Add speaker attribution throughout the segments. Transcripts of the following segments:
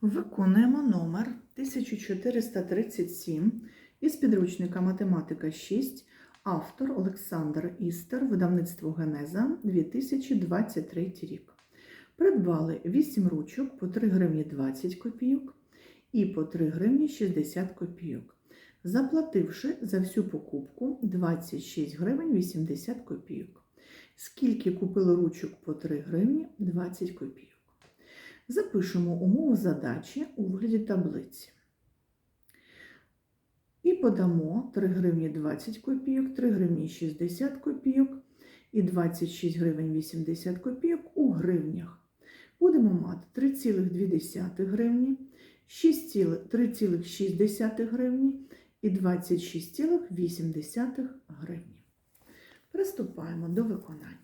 Speaker 1: Виконуємо номер 1437 із підручника Математика 6, автор Олександр Істер, видавництво Генеза 2023 рік. Придбали 8 ручок по 3 гривні 20 копійок і по 3 гривні 60 копійок, заплативши за всю покупку 26 гривень 80 копійок. Скільки купили ручок по 3 гривні 20 копійок. Запишемо умову задачі у вигляді таблиці. І подамо 3 гривні 20 копійок, 3 гривні 60 копійок і 26 гривень 80 копійок у гривнях. Будемо мати 3,2 гривні, 3,6 гривні і 26,8 гривні. Приступаємо до виконання.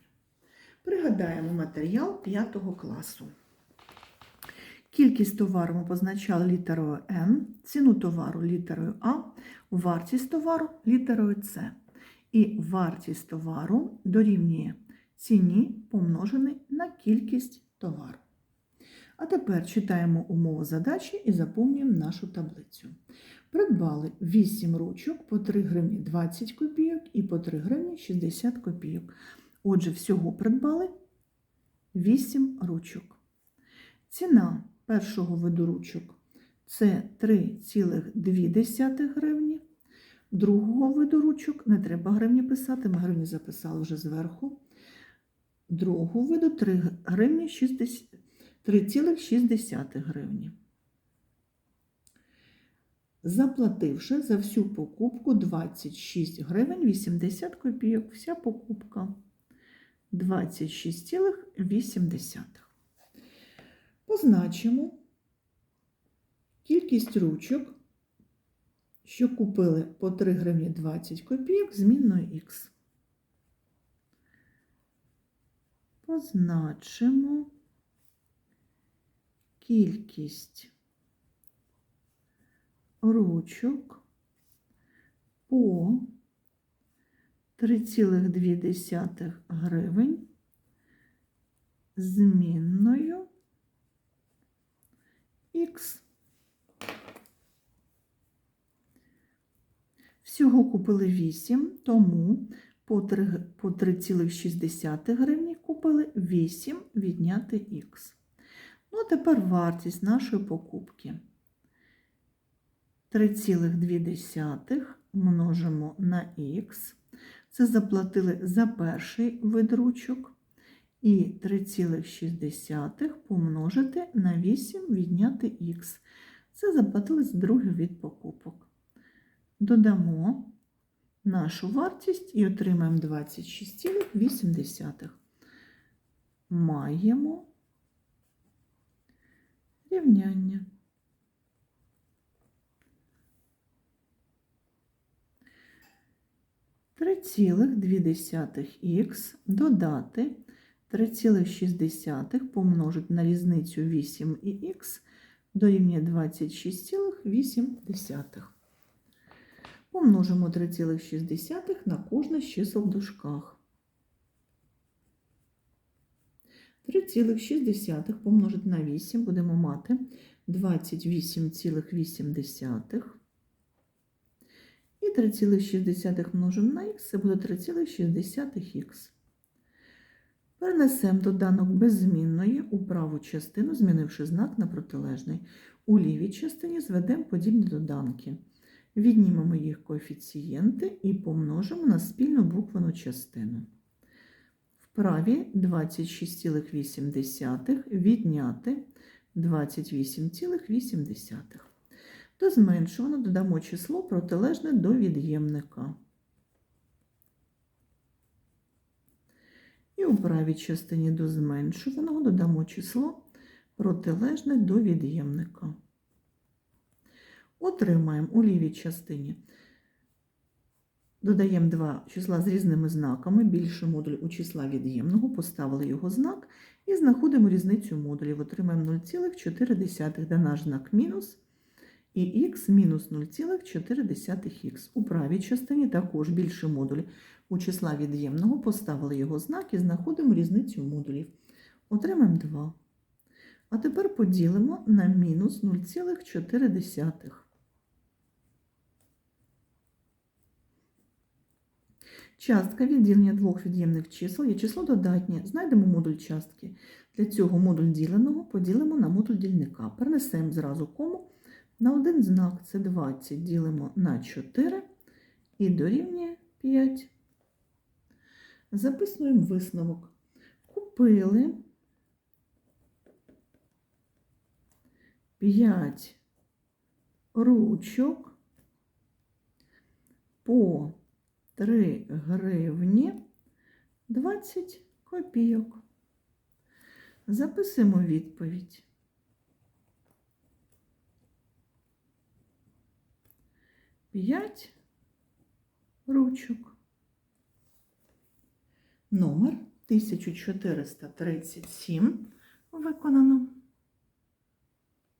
Speaker 1: Пригадаємо матеріал 5 класу. Кількість товару ми позначали літерою Н, ціну товару літерою А, вартість товару літерою С. І вартість товару дорівнює ціні помножений на кількість товару. А тепер читаємо умову задачі і заповнюємо нашу таблицю. Придбали 8 ручок по 3 гривні 20 копійок і по 3 гривні 60 копійок. Отже, всього придбали 8 ручок. Ціна першого виду ручок це 3,2 гривні. Другого виду ручок не треба гривні писати, ми гривні записали вже зверху. Другого виду 3 гривні 3,6 гривні. Заплативши за всю покупку 26 гривень 80 копійок. Вся покупка 26,8. Позначимо кількість ручок, що купили по 3 гривні 20 копійок змінною Х. Позначимо кількість ручок по 3,2 гривень змінною Х. Всього купили 8, тому по 3,6 гривні купили 8 відняти Х. Ну, а тепер вартість нашої покупки. 3,2 множимо на Х. Це заплатили за перший вид ручок. І 3,6 помножити на 8 відняти х. Це заплатили за другий від покупок. Додамо нашу вартість і отримаємо 26,8. Маємо рівняння. Три цілих дві десятих х додати 3,6 помножити на різницю 8 і х дорівнює 26,8. Помножимо 3,6 на кожне з чисел в дужках. 3,6 помножити на 8 будемо мати 28,8. І 3,6 множимо на х, це буде 3,6х. Перенесемо доданок беззмінної у праву частину, змінивши знак на протилежний. У лівій частині зведемо подібні доданки. Віднімемо їх коефіцієнти і помножимо на спільну буквену частину. В правій 26,8 відняти 28,8. До зменшуваного додамо число протилежне до від'ємника. І у правій частині до зменшуваного додамо число протилежне до від'ємника. Отримаємо у лівій частині. Додаємо два числа з різними знаками. Більший модуль у числа від'ємного, поставили його знак і знаходимо різницю модулів. Отримаємо 0,4, де наш знак мінус, і х мінус 0,4х. У правій частині також більший модуль у числа від'ємного, поставили його знак і знаходимо різницю модулів. Отримаємо 2. А тепер поділимо на мінус 0,4. Частка відділення двох від'ємних чисел є число додатнє. Знайдемо модуль частки. Для цього модуль діленого поділимо на модуль дільника. Перенесемо зразу кому на один знак. Це 20 ділимо на 4 і дорівнює 5. Записуємо висновок. Купили 5 ручок по 3 гривні 20 копійок. Записуємо відповідь. П'ять ручок. Номер 1437 виконано.